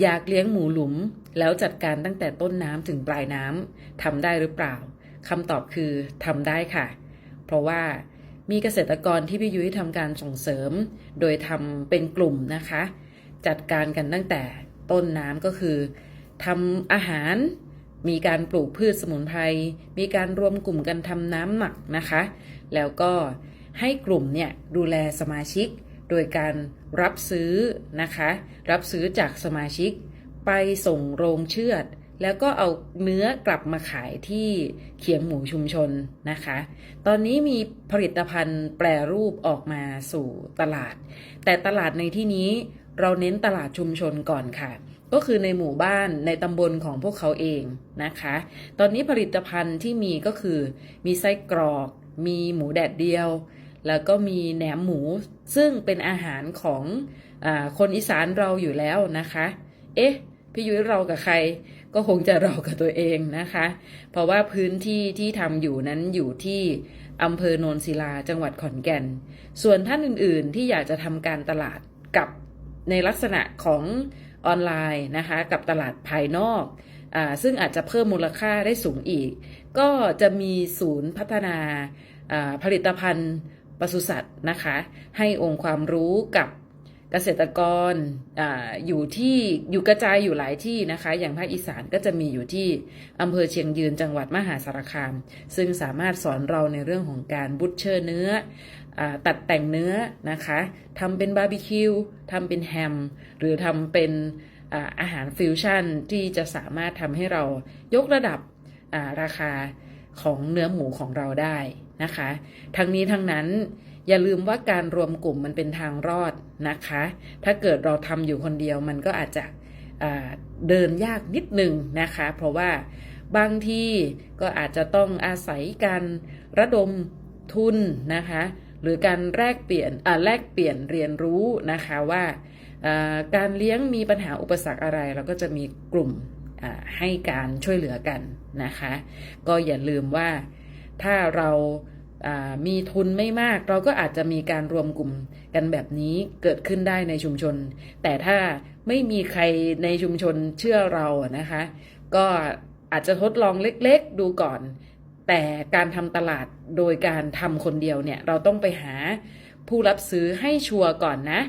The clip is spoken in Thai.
อยากเลี้ยงหมูหลุม แล้วจัดการตั้งแต่ต้นน้ำถึงปลายน้ำทำได้หรือเปล่าคำตอบคือทำได้ค่ะ เพราะว่ามีเกษตรกรที่พี่ยุ้ยทำการส่งเสริม โดยทำเป็นกลุ่มนะคะ จัดการกันตั้งแต่ต้นน้ำก็คือทำอาหาร มีการปลูกพืชสมุนไพร มีการรวมกลุ่มกันทำน้ำหมักนะคะ แล้วก็ให้กลุ่มเนี่ยดูแลสมาชิก โดยการรับซื้อนะคะ รับซื้อจากสมาชิกไปส่งโรงเชือด แล้วก็เอาเนื้อกลับมาขายที่เขียงหมูชุมชนนะคะ ตอนนี้มีผลิตภัณฑ์แปรรูปออกมาสู่ตลาด แต่ตลาดในที่นี้เราเน้นตลาดชุมชนก่อนค่ะ ก็คือในหมู่บ้านในตำบลของพวกเขาเองนะคะ ตอนนี้ผลิตภัณฑ์ที่มีก็คือ มีไส้กรอก มีหมูแดดเดียว แล้วก็มีแหนมหมูซึ่งเป็นอาหารของอคนอีสานเราอยู่แล้วนะคะ เอ๊ะ พี่ยุ้ยเรากับใครก็คงจะเรากับตัวเองนะคะ เพราะว่าพื้นที่ที่ทำอยู่นั้นอยู่ที่อำเภอโนนศิลาจังหวัดขอนแก่น ส่วนท่านอื่นๆที่อยากจะทำการตลาดกับในลักษณะของออนไลน์นะคะ กับตลาดภายนอกอซึ่งอาจจะเพิ่มมูลค่าได้สูงอีก ก็จะมีศูนย์พัฒนาผลิตภัณฑ์ ปศุสัตว์นะคะ ให้องค์ความรู้กับเกษตรกรออยู่ที่อยู่กระจายอยู่หลายที่นะคะ อย่างภาคอีสานก็จะมีอยู่ที่อำเภอเชียงยืนจังหวัดมหาสารคาม ซึ่งสามารถสอนเราในเรื่องของการบุชเชอร์เนื้ออตัดแต่งเนื้อนะคะทำเป็นบาร์บีคิวทำเป็นแฮม หรือทำเป็นอาอาหารฟิวชั่นที่จะสามารถทำให้เรายกระดับราคาของเนื้อหมูของเราได้ นะคะ ทั้งนี้ทั้งนั้นอย่าลืมว่าการรวมกลุ่มมันเป็นทางรอดนะคะ ถ้าเกิดเราทำอยู่คนเดียวมันก็อาจจะเดินยากนิดนึงนะคะ เพราะว่าบางทีก็อาจจะต้องอาศัยการระดมทุนนะคะ หรือการแลกเปลี่ยนแลกเปลี่ยนเรียนรู้นะคะว่าการเลี้ยงมีปัญหาอุปสรรคอะไร เราก็จะมีกลุ่มให้การช่วยเหลือกันนะคะ ก็อย่าลืมว่าถ้าเรา มีทุนไม่มาก เราก็อาจจะมีการรวมกลุ่มกันแบบนี้เกิดขึ้นได้ในชุมชน แต่ถ้าไม่มีใครในชุมชนเชื่อเรานะคะ ก็อาจจะทดลองเล็กๆดูก่อน แต่การทำตลาดโดยการทำคนเดียวเนี่ย เราต้องไปหาผู้รับซื้อให้ชัวร์ก่อนนะ